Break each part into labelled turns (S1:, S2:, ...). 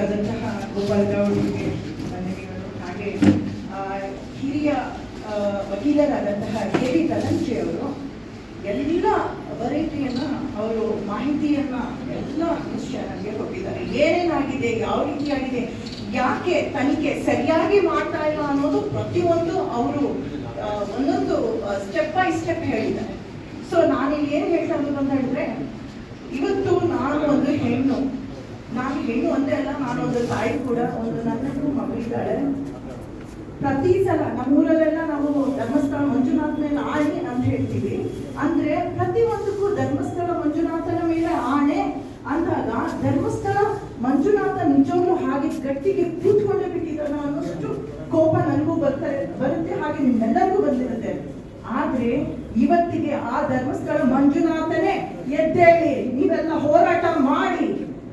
S1: ವಕೀಲರಾದಂತಹ ಗೋಪಾಲ್ ಗೌಡ್ರಿಗೆ ವಂದನೆಗಳು ಹಾಗೆ ಹಿರಿಯ ವಕೀಲರಾದಂತಹ ಕೆ ವಿ ಕಲಂಚಿ ಅವರು ಎಲ್ಲ ವರೈಟಿಯನ್ನು ಅವರು ಮಾಹಿತಿಯನ್ನು ಎಲ್ಲ ನ್ಯೂಸ್ ಚಾನಲ್ಗೆ ಕೊಟ್ಟಿದ್ದಾರೆ. ಏನೇನಾಗಿದೆ, ಯಾವ ರೀತಿಯಾಗಿದೆ, ಯಾಕೆ ತನಿಖೆ ಸರಿಯಾಗಿ ಮಾಡ್ತಾ ಇಲ್ಲ ಅನ್ನೋದು ಪ್ರತಿಯೊಂದು ಅವರು ಒಂದೊಂದು ಸ್ಟೆಪ್ ಬೈ ಸ್ಟೆಪ್ ಹೇಳಿದ್ದಾರೆ. ಸೊ ನಾನಿಲ್ಲಿ ಏನು ಹೇಳ್ತಾ ಇರೋದು ಅಂತ ಹೇಳಿದ್ರೆ, ಇವತ್ತು ನಾನು ಒಂದು ಹೆಣ್ಣು. ನಾನು ಹೆಣ್ಣು ಒಂದೇ ಅಲ್ಲ ನಾನೊಂದು ತಾಯಿ ಕೂಡ, ಒಂದು ನನ್ನದು ಮಗಳಿದ್ದಾಳೆ ಪ್ರತಿ ಸಲ ನಮ್ಮೂರಲ್ಲೆಲ್ಲ ನಾವು ಧರ್ಮಸ್ಥಳ ಮಂಜುನಾಥ ಮೇಲೆ ಆಣೆ ಅಂತ ಹೇಳ್ತೀವಿ. ಅಂದ್ರೆ ಪ್ರತಿ ಒಂದಕ್ಕೂ ಧರ್ಮಸ್ಥಳ ಮಂಜುನಾಥನ ಮೇಲೆ ಆಣೆ ಅಂದಾಗ ಧರ್ಮಸ್ಥಳ ಮಂಜುನಾಥ ನಿಜವಾಗ್ಲೂ ಹಾಗೆ ಗಟ್ಟಿಗೆ ಕೂತ್ಕೊಂಡೇ ಬಿಟ್ಟಿದ್ದಾನ ಅನ್ನೋಷ್ಟು ಕೋಪ ನನಗೂ ಬರ್ತಾರೆ, ಬರುತ್ತೆ, ಹಾಗೆ ನಿಮ್ಮೆಲ್ಲರಿಗೂ ಬಂದಿರುತ್ತೆ. ಆದ್ರೆ ಇವತ್ತಿಗೆ ಆ ಧರ್ಮಸ್ಥಳ ಮಂಜುನಾಥನೇ ಎದ್ದೇಳಿ, ನೀವೆಲ್ಲ ಹೋರಾಟ ಮಾಡಿ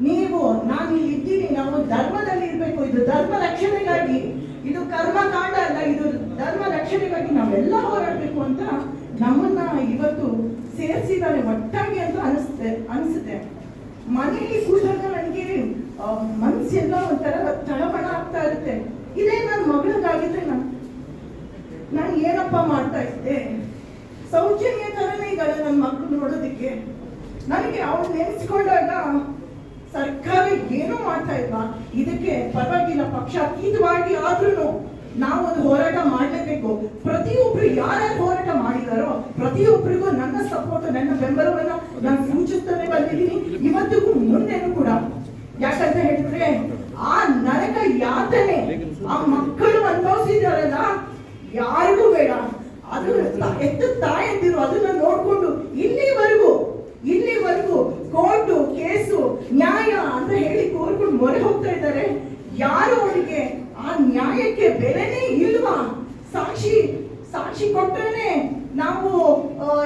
S1: ನೀವು, ನಾನು ಇಲ್ಲಿ ಇದ್ದೀನಿ, ನಾವು ಧರ್ಮದಲ್ಲಿ ಇರಬೇಕು. ಇದು ಧರ್ಮ ರಕ್ಷಣೆಗಾಗಿ, ಇದು ಕರ್ಮಕಾಂಡ ಅಲ್ಲ, ಇದು ಧರ್ಮ ರಕ್ಷಣೆಗಾಗಿ ನಾವೆಲ್ಲ ಹೋರಾಡಬೇಕು ಅಂತ ನಮ್ಮನ್ನ ಇವತ್ತು ಸೇರಿಸಿದ್ದಾರೆ ಒಟ್ಟಾಗಿ ಅಂತ ಅನಿಸುತ್ತೆ ಅನಿಸುತ್ತೆ. ಮನೆಯಲ್ಲಿ ಕೂತಾಗ ನನಗೆ ಮನಸ್ಸೆಲ್ಲ ಒಂಥರ ತಳಮಳ ಆಗ್ತಾ ಇರುತ್ತೆ. ಇದೇ ನನ್ನ ಮಗಳಿಗಾಗಿದ್ರೆ ನಾನು ನಾನು ಏನಪ್ಪ ಮಾಡ್ತಾ ಇದ್ದೆ? ಸೌಜನ್ಯ ತರನೇ ಇದ್ದಾಳೆ ನನ್ನ ಮಕ್ಕಳು ನೋಡೋದಕ್ಕೆ. ನನಗೆ ಅವಳು ನೆನೆಸ್ಕೊಂಡಾಗ ಸರ್ಕಾರ ಏನೂ ಮಾಡ್ತಾ ಇಲ್ವಾ ಇದಕ್ಕೆ ಪರವಾಗಿಲ್ಲ ಪಕ್ಷಾತೀತವಾಗಿ ಆದ್ರೂ ನಾವು ಒಂದು ಹೋರಾಟ ಮಾಡಲೇಬೇಕು. ಪ್ರತಿಯೊಬ್ರು ಯಾರ್ಯಾರು ಹೋರಾಟ ಮಾಡಿದಾರೋ ಪ್ರತಿಯೊಬ್ಬರಿಗೂ ನನ್ನ ಸಪೋರ್ಟ್ ನನ್ನ ಬೆಂಬಲವನ್ನ ನಾನು ಸೂಚಿಸ್ತಾನೆ ಬಂದಿದ್ದೀನಿ. ಇವತ್ತಿಗೂ ಮುಂದೆನೂ ಕೂಡ. ಯಾಕಂತ ಹೇಳಿದ್ರೆ, ಆ ನರಕ ಯಾತನೆ ಆ ಮಕ್ಕಳು ಅನುಭವಿಸಿದಾರಲ್ಲ ಯಾರಿಗೂ ಬೇಡ. ಅದು ಎತ್ತ ತಾಯಂದಿರು ಮೊರೆ ಹೋಗ್ತಾ ಇದ್ದಾರೆ. ಯಾರು ಅವರಿಗೆ ಆ ನ್ಯಾಯಕ್ಕೆ ಬೆಲೆನೇ ಇಲ್ವಾ? ಸಾಕ್ಷಿ ಸಾಕ್ಷಿ ಕೊಟ್ಟರೆ ನಾವು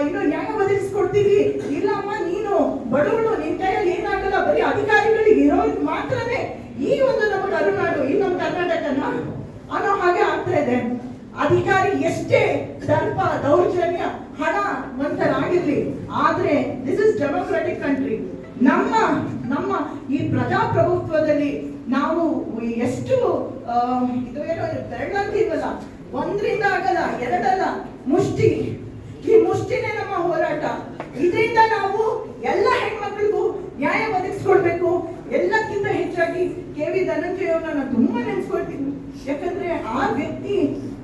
S1: ಇನ್ನು ನ್ಯಾಯ ಒದಗಿಸ್ಕೊಡ್ತೀವಿ. ಇಲ್ಲಮ್ಮ, ನೀನು ಬಡವಳು, ನಿನ್ ಕೈಯಲ್ಲಿ ಏನಾಗಲ್ಲ, ಬರೀ ಅಧಿಕಾರಿಗಳಿಗೆ ಇರೋದು ಮಾತ್ರನೇ. ಈ ಒಂದು ನಮ್ಮ ಕರುನಾಡು ಈ ನಮ್ಮ ಕರ್ನಾಟಕನ ಅನ್ನೋ ಹಾಗೆ ಆಗ್ತಾ ಇದೆ. ಅಧಿಕಾರಿ ಎಷ್ಟೇ ದರ್ಪ, ದೌರ್ಜನ್ಯ, ಹಣ ವಂತರಾಗಿರ್ಲಿ ಆದ್ರೆ ದಿಸ್ ಇಸ್ ಡೆಮೋಕ್ರೆಟಿಕ್ ಕಂಟ್ರಿ ನಮ್ಮ ನಮ್ಮ ಈ ಪ್ರಜಾಪ್ರಭುತ್ವದಲ್ಲಿ ನಾವು ಎಷ್ಟು ಇದು ಏನೋ ತೆರಳಂತೀವಲ್ಲ ಒಂದ್ರಿಂದ ಆಗಲ್ಲ, ಎರಡಲ್ಲ, ಮುಷ್ಟಿ. ಈ ಮುಷ್ಟಿನೇ ನಮ್ಮ ಹೋರಾಟ. ಇದರಿಂದ ನಾವು ಎಲ್ಲ ಹೆಣ್ಮಕ್ಳಿಗೂ ನ್ಯಾಯ ಒದಗಿಸ್ಕೊಡ್ಬೇಕು ಎಲ್ಲಕ್ಕಿಂತ ಹೆಚ್ಚಾಗಿ ಕೆ ವಿ ಧನಂಜಯ ಅವ್ರನ್ನ ನಾನು ತುಂಬಾ ನೆನ್ಸ್ಕೊಳ್ತೀನಿ. ಯಾಕಂದ್ರೆ ಆ ವ್ಯಕ್ತಿ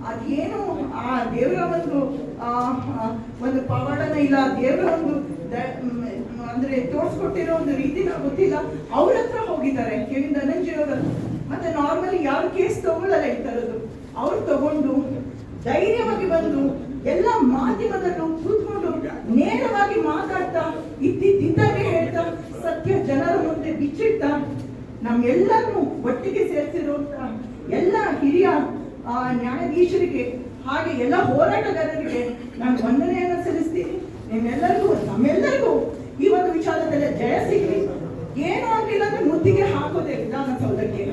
S1: ಅದೇನು ಆ ದೇವರ ಒಂದು ಒಂದು ಪವಾಡನ ಇಲ್ಲ ದೇವರ ಒಂದು ಅಂದ್ರೆ ತೋರ್ಸ್ಕೊಟ್ಟಿರೋ ಒಂದು ರೀತಿನ ಗೊತ್ತಿಲ್ಲ. ಅವ್ರ ಹತ್ರ ಹೋಗಿದ್ದಾರೆ, ಕೆವಿನ್ ಧನಂಜಯ ಅವರ ಮತ್ತೆ ನಾರ್ಮಲಿ ಯಾವ ಕೇಸ್ ತಗೊಳ್ಳಲ್ಲ ಈ ತರದ್ದು. ಅವ್ರು ತಗೊಂಡು ಧೈರ್ಯವಾಗಿ ಬಂದು ಎಲ್ಲ ಮಾಧ್ಯಮದಲ್ಲೂ ಕೂತ್ಕೊಂಡು ನೇರವಾಗಿ ಮಾತಾಡ್ತಾ ಇದ್ದಿದ್ದಾಗೆ ನಮ್ಮೆಲ್ಲರನ್ನು ಒಟ್ಟಿಗೆ ಸೇರಿಸಿರುವಂತಹ ಎಲ್ಲ ಹಿರಿಯ ನ್ಯಾಯಾಧೀಶರಿಗೆ, ಹಾಗೆ ಎಲ್ಲ ಹೋರಾಟಗಾರರಿಗೆ ನಾನು ವಂದನೆಯನ್ನು ಸಲ್ಲಿಸ್ತೀನಿ. ನಿಮ್ಮೆಲ್ಲರಿಗೂ, ನಮ್ಮೆಲ್ಲರಿಗೂ ಈ ಒಂದು ವಿಚಾರದಲ್ಲಿ ಜಯ ಸಿಗಲಿ. ಏನು ಆಗಿಲ್ಲ ಅಂದ್ರೆ ಮುತ್ತಿಗೆ ಹಾಕೋದೇ ವಿಧಾನಸೌಧಕ್ಕೆ.